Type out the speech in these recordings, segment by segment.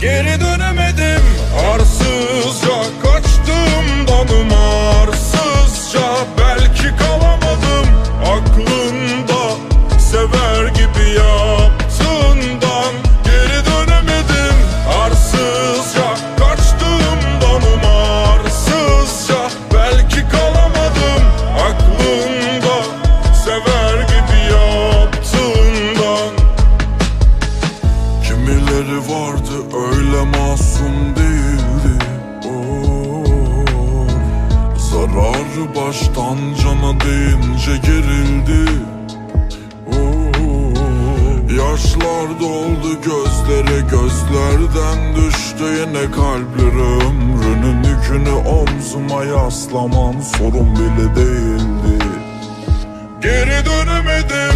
Geri dönemedim Kimileri vardı öyle masum değildi. Oo, Zararı baştan cana deyince gerildi. Oo, Yaşlar doldu gözlere gözlerden düştü. Yine kalpleri Ömrünün yükünü omzuma yaslaman sorun bile değildi. Geri dönemedim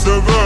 survive.